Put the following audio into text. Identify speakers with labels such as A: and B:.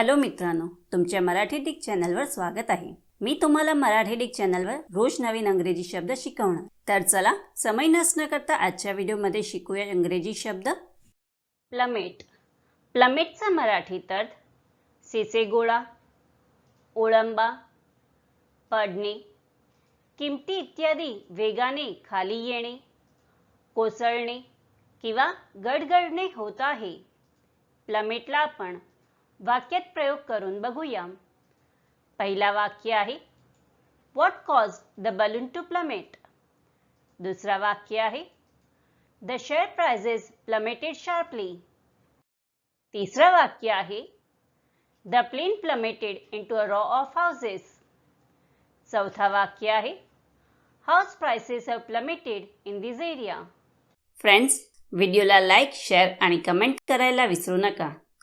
A: Hello मित्रांनो तुमच्या Marathi Dick चॅनलवर स्वागत आहे. मी तुम्हाला मराठी डिक चॅनलवर रोज नवीन अंग्रेजी शब्द शिकवणार. तर चला समय नसणं करता आजच्या व्हिडिओमध्ये शिकूया इंग्रजी शब्द. प्लमेट. प्लमेटचा मराठीत अर्थ सिसे गोळा ओळंबा पडणे किमती इत्यादी वेगाने खाली येणे कोसळणे किंवा गडगडणे होत आहे. प्लमेटला आपण वाक्यात प्रयोग करून बघूया. पहिला वाक्य आहे what cause the balloon to plummet दुसरा वाक्य आहे the share prices plummeted sharply तिसरं वाक्य आहे the plane plummeted into a row of houses चौथा वाक्य आहे house prices have plummeted in this area friends व्हिडिओला लाईक शेअर आणि कमेंट करायला विसरू नका.